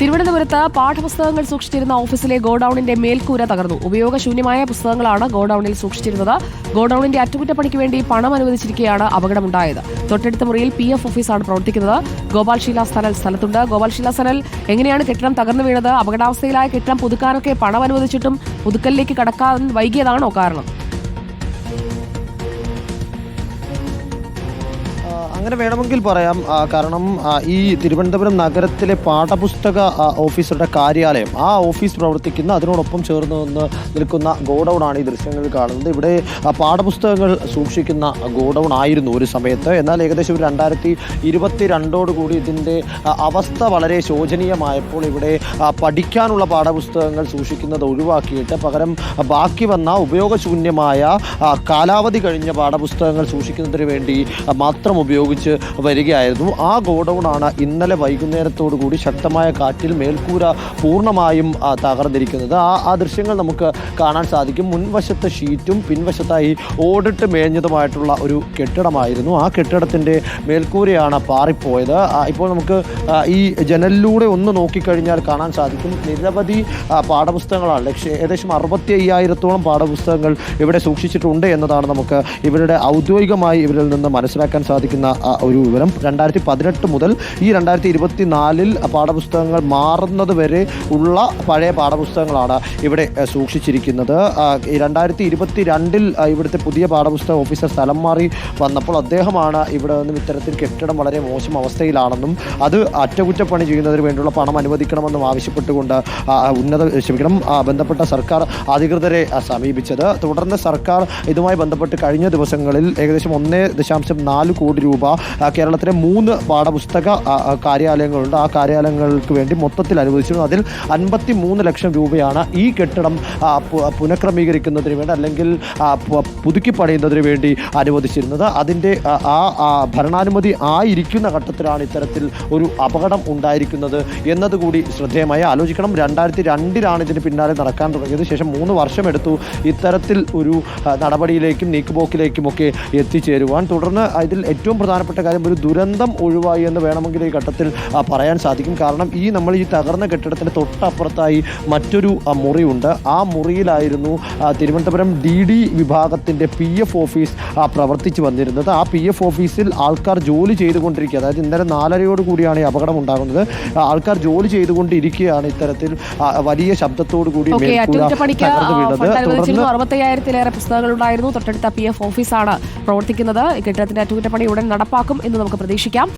തിരുവനന്തപുരത്ത് പാഠപുസ്തകങ്ങൾ സൂക്ഷിച്ചിരുന്ന ഓഫീസിലെ ഗോഡൌണിന്റെ മേൽക്കൂര തകർന്നു. ഉപയോഗശൂന്യമായ പുസ്തകങ്ങളാണ് ഗോഡൌണിൽ സൂക്ഷിച്ചിരുന്നത്. ഗോഡൌണിന്റെ അറ്റകുറ്റപ്പണിക്ക് വേണ്ടി പണം അനുവദിച്ചിരിക്കെയാണ് അപകടമുണ്ടായത്. തൊട്ടടുത്ത മുറിയിൽ പി എഫ് ഓഫീസാണ് പ്രവർത്തിക്കുന്നത്. ഗോപാൽശീല സനൽ സ്ഥലത്തുണ്ട്. ഗോപാൽശീല സനൽ എങ്ങനെയാണ് കെട്ടിടം തകർന്നു വീണത്? അപകടാവസ്ഥയിലായ കെട്ടിടം പുതുക്കാനൊക്കെ പണം അനുവദിച്ചിട്ടും പുതുക്കലിലേക്ക് കടക്കാൻ വൈകിയതാണോ കാരണം? അങ്ങനെ വേണമെങ്കിൽ പറയാം. കാരണം ഈ തിരുവനന്തപുരം നഗരത്തിലെ പാഠപുസ്തക ഓഫീസറുടെ കാര്യാലയം ആ ഓഫീസ് പ്രവർത്തിക്കുന്ന അതിനോടൊപ്പം ചേർന്ന് നിന്ന് നിൽക്കുന്ന ഗോഡൗണാണ് ഈ ദൃശ്യങ്ങളിൽ കാണുന്നത്. ഇവിടെ പാഠപുസ്തകങ്ങൾ സൂക്ഷിക്കുന്ന ഗോഡൗൺ ആയിരുന്നു ഒരു സമയത്ത്. എന്നാൽ ഏകദേശം ഒരു രണ്ടായിരത്തി ഇരുപത്തി രണ്ടോടുകൂടി ഇതിന്റെ അവസ്ഥ വളരെ ശോചനീയമായപ്പോൾ ഇവിടെ പഠിക്കാനുള്ള പാഠപുസ്തകങ്ങൾ സൂക്ഷിക്കുന്നത് ഒഴിവാക്കിയിട്ട് പകരം ബാക്കി വന്ന ഉപയോഗശൂന്യമായ കാലാവധി കഴിഞ്ഞ പാഠപുസ്തകങ്ങൾ സൂക്ഷിക്കുന്നതിന് വേണ്ടി മാത്രം ഉപയോഗിച്ച് വരികയായിരുന്നു. ആ ഗോഡൗൺ ആണ് ഇന്നലെ വൈകുന്നേരത്തോടു കൂടി ശക്തമായ കാറ്റിൽ മേൽക്കൂര പൂർണമായും തകർന്നിരിക്കുന്നത്. ആ ആ ദൃശ്യങ്ങൾ നമുക്ക് കാണാൻ സാധിക്കും. മുൻവശത്ത് ഷീറ്റും പിൻവശത്തായി ഓടിട്ട് മേഞ്ഞതുമായിട്ടുള്ള ഒരു കെട്ടിടമായിരുന്നു. ആ കെട്ടിടത്തിന്റെ മേൽക്കൂരയാണ് പാറിപ്പോയത്. ഇപ്പോൾ നമുക്ക് ഈ ജനലിലൂടെ ഒന്ന് നോക്കിക്കഴിഞ്ഞാൽ കാണാൻ സാധിക്കും. നിരവധി പാഠപുസ്തകങ്ങളാണ്. ലക്ഷ്യ ഏകദേശം അറുപത്തി അയ്യായിരത്തോളം പാഠപുസ്തകങ്ങൾ ഇവിടെ സൂക്ഷിച്ചിട്ടുണ്ട് എന്നതാണ് നമുക്ക് ഇവരുടെ ഔദ്യോഗികമായി ഇവരിൽ നിന്ന് മനസ്സിലാക്കാൻ സാധിക്കുന്ന ഒരു വിവരം. രണ്ടായിരത്തി പതിനെട്ട് മുതൽ ഈ രണ്ടായിരത്തി ഇരുപത്തി നാലിൽ പാഠപുസ്തകങ്ങൾ മാറുന്നത് വരെ ഉള്ള പഴയ പാഠപുസ്തകങ്ങളാണ് ഇവിടെ സൂക്ഷിച്ചിരിക്കുന്നത്. രണ്ടായിരത്തി ഇരുപത്തി രണ്ടിൽ ഇവിടുത്തെ പുതിയ പാഠപുസ്തക ഓഫീസർ സ്ഥലം മാറി വന്നപ്പോൾ അദ്ദേഹമാണ് ഇവിടെ നിന്നും ഇത്തരത്തിൽ കെട്ടിടം വളരെ മോശം അവസ്ഥയിലാണെന്നും അത് അറ്റകുറ്റപ്പണി ചെയ്യുന്നതിന് വേണ്ടിയുള്ള പണം അനുവദിക്കണമെന്നും ആവശ്യപ്പെട്ടുകൊണ്ട് ഉന്നത ക്ഷമിക്കണം ബന്ധപ്പെട്ട സർക്കാർ അധികൃതരെ സമീപിച്ചത്. തുടർന്ന് സർക്കാർ ഇതുമായി ബന്ധപ്പെട്ട് കഴിഞ്ഞ ദിവസങ്ങളിൽ ഏകദേശം ഒന്നേ ദശാംശം നാല് കോടി രൂപ കേരളത്തിലെ മൂന്ന് പാഠപുസ്തക കാര്യാലയങ്ങളുണ്ട്. ആ കാര്യാലയങ്ങൾക്ക് വേണ്ടി മൊത്തത്തിൽ അനുവദിച്ചിരുന്നു. അതിൽ അൻപത്തി മൂന്ന് ലക്ഷം രൂപയാണ് ഈ കെട്ടിടം പുനഃക്രമീകരിക്കുന്നതിന് വേണ്ടി അല്ലെങ്കിൽ പുതുക്കി പണിയുന്നതിന് വേണ്ടി അനുവദിച്ചിരുന്നത്. അതിന്റെ ആ, ഭരണാനുമതി ആയിരിക്കുന്ന ഘട്ടത്തിലാണ് ഇത്തരത്തിൽ ഒരു അപകടം ഉണ്ടായിരിക്കുന്നത് എന്നതുകൂടി ശ്രദ്ധേയമായി ആലോചിക്കണം. രണ്ടായിരത്തി രണ്ടിലാണ് ഇതിന് പിന്നാലെ നടക്കാൻ തുടങ്ങിയത്. ശേഷം മൂന്ന് വർഷമെടുത്തു ഇത്തരത്തിൽ ഒരു നടപടിയിലേക്കും നീക്കുപോക്കിലേക്കുമൊക്കെ എത്തിച്ചേരുവാൻ. തുടർന്ന് ഇതിൽ ഏറ്റവും പ്രധാനപ്പെട്ട കാര്യം ഒരു ദുരന്തം ഒഴിവായി എന്ന് വേണമെങ്കിൽ ഈ ഘട്ടത്തിൽ പറയാൻ സാധിക്കും. കാരണം ഈ നമ്മൾ ഈ തകർന്ന കെട്ടിടത്തിന് തൊട്ടപ്പുറത്തായി മറ്റൊരു മുറിയുണ്ട്. ആ മുറിയിലായിരുന്നു തിരുവനന്തപുരം ഡി ഡി വിഭാഗത്തിന്റെ പി എഫ് ഓഫീസ് പ്രവർത്തിച്ചു വന്നിരുന്നത്. ആ പി എഫ് ഓഫീസിൽ ആൾക്കാർ ജോലി ചെയ്തുകൊണ്ടിരിക്കുക. അതായത് ഇന്നലെ നാലരയോട് കൂടിയാണ് ഈ അപകടം ഉണ്ടാകുന്നത്. ആൾക്കാർ ജോലി ചെയ്തുകൊണ്ടിരിക്കുകയാണ് ഇത്തരത്തിൽ വലിയ ശബ്ദത്തോടു കൂടി അറുപത്തയ്യായിരത്തിലേറെ പുസ്തകങ്ങൾ ഉണ്ടായിരുന്നു. തൊട്ടടുത്ത പി എഫ് ഓഫീസാണ് പ്രവർത്തിക്കുന്നത്. കെട്ടിടത്തിന്റെ അറ്റകുറ്റപ്പണി ഉടൻ നടപ്പാക്കും എന്ന് നമുക്ക് പ്രതീക്ഷിക്കാം.